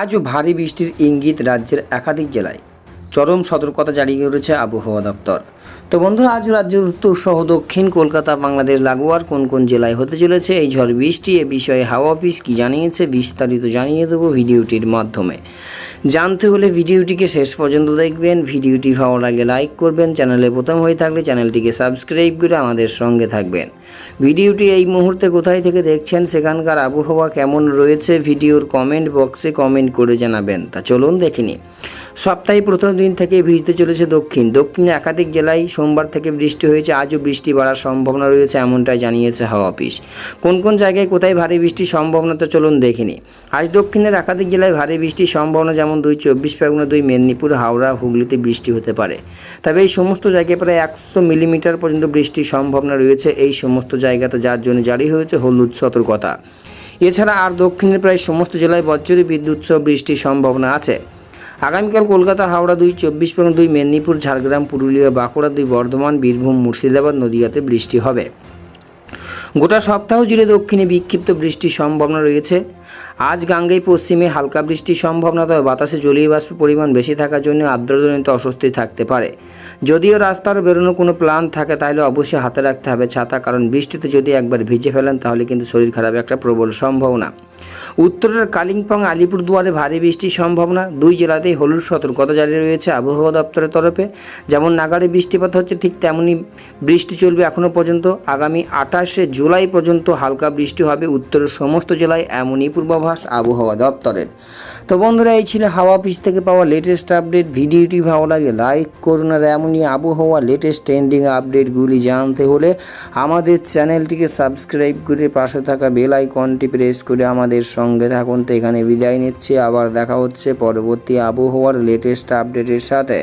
আজও ভারী বৃষ্টির ইঙ্গিত রাজ্যের একাধিক জেলায়। চরম সতর্কতা জারি করেছে আবহাওয়া দপ্তর। তো বন্ধুরা, আজ রাজ্যের উত্তর সহ দক্ষিণ কলকাতা, বাংলাদেশ, লাগোয়ার কোন কোন জেলায় হতে চলেছে, এই ঝড় বৃষ্টি, এ বিষয়ে হাওয়া অফিস কী জানিয়েছে, বিস্তারিত জানিয়ে দেবো ভিডিওটির মাধ্যমে। জানতে হলে ভিডিওটিকে শেষ পর্যন্ত দেখবেন, ভিডিওটি ভালো লাগলে লাইক করবেন, চ্যানেলে প্রথম হয়ে থাকলে চ্যানেলটিকে সাবস্ক্রাইব করে আমাদের সঙ্গে থাকবেন। ভিডিওটি এই মুহূর্তে কোথায় থেকে দেখছেন, সেখানকার আবহাওয়া কেমন রয়েছে, ভিডিওর কমেন্ট বক্সে কমেন্ট করে জানাবেন। তা চলুন দেখিনি সপ্তাহে প্রথম দিন থেকে ভিজতে চলেছে দক্ষিণ। দক্ষিণে একাধিক জেলায় সোমবার থেকে বৃষ্টি হয়েছে, আজও বৃষ্টি বাড়ার সম্ভাবনা রয়েছে এমনটাই জানিয়েছে হাওয়া অফিস। কোন কোন জায়গায় কোথায় ভারী বৃষ্টির সম্ভাবনা তো চলুন দেখিনি আজ দক্ষিণের একাধিক জেলায় ভারী বৃষ্টির সম্ভাবনা যেমন দুই চব্বিশ পরগনা, দুই মেদিনীপুর, হাওড়া, হুগলিতে বৃষ্টি হতে পারে। তবে এই সমস্ত জায়গায় প্রায় একশো মিলিমিটার পর্যন্ত বৃষ্টির সম্ভাবনা রয়েছে এই সমস্ত জায়গাতে, যার জন্য জারি হয়েছে হলুদ সতর্কতা। এছাড়া আর দক্ষিণের প্রায় সমস্ত জেলায় বজ্রী বিদ্যুৎ সহ বৃষ্টির সম্ভাবনা আছে। আগামীকাল কলকাতা, হাওড়া দুই, চব্বিশ পরগনা দুই, মেদিনীপুর, ঝাড়গ্রাম, পুরুলিয়া, বাঁকুড়া দুই, বর্ধমান, বীরভূম, মুর্শিদাবাদ নদীয়াতে বৃষ্টি হবে। গোটা সপ্তাহ জুড়ে দক্ষিণে বিক্ষিপ্ত বৃষ্টির সম্ভাবনা রয়েছে। আজ গাঙ্গেয় পশ্চিমে হালকা বৃষ্টির সম্ভাবনা তবে বাতাসে জলীয় বাষ্পের পরিমাণ বেশি থাকার জন্য আর্দ্রজনিত অস্বস্তি থাকতে পারে। যদিও রাস্তার বেরোনোর কোনো প্ল্যান থাকে, তাহলে অবশ্যই হাতে রাখতে হবে ছাতা, কারণ বৃষ্টিতে যদি একবার ভিজে ফেলেন, তাহলে কিন্তু শরীর খারাপ একটা প্রবল সম্ভাবনা। উত্তরের কালিম্পং, আলিপুরদুয়ারে ভারী বৃষ্টির সম্ভাবনা। দুই জেলাতেই হলুদ সতর্কতা জারি রয়েছে আবহাওয়া দপ্তরের তরফে। যেমন নাগারে বৃষ্টিপাত হচ্ছে ঠিক তেমনই বৃষ্টি চলবে এখনও পর্যন্ত। আগামী আঠাশে জুলাই পর্যন্ত হালকা বৃষ্টি হবে উত্তরের সমস্ত জেলায়, এমনই পূর্বাভাস আবহাওয়া দপ্তরের। তো বন্ধুরা, এই ছিল হাওয়া অফিস থেকে পাওয়া লেটেস্ট আপডেট ভিডিওটি ভালো লাগে লাইক করুন আর এমনই আবহাওয়া লেটেস্ট ট্রেন্ডিং আপডেটগুলি জানতে হলে আমাদের চ্যানেলটিকে সাবস্ক্রাইব করে পাশে থাকা বেল আইকনটি প্রেস করে আমাদের সঙ্গে থাকুন। তো এখানে বিদায় নিচ্ছি, আবার দেখা হচ্ছে পরবর্তী আবহাওয়ার লেটেস্ট আপডেটের সাথে।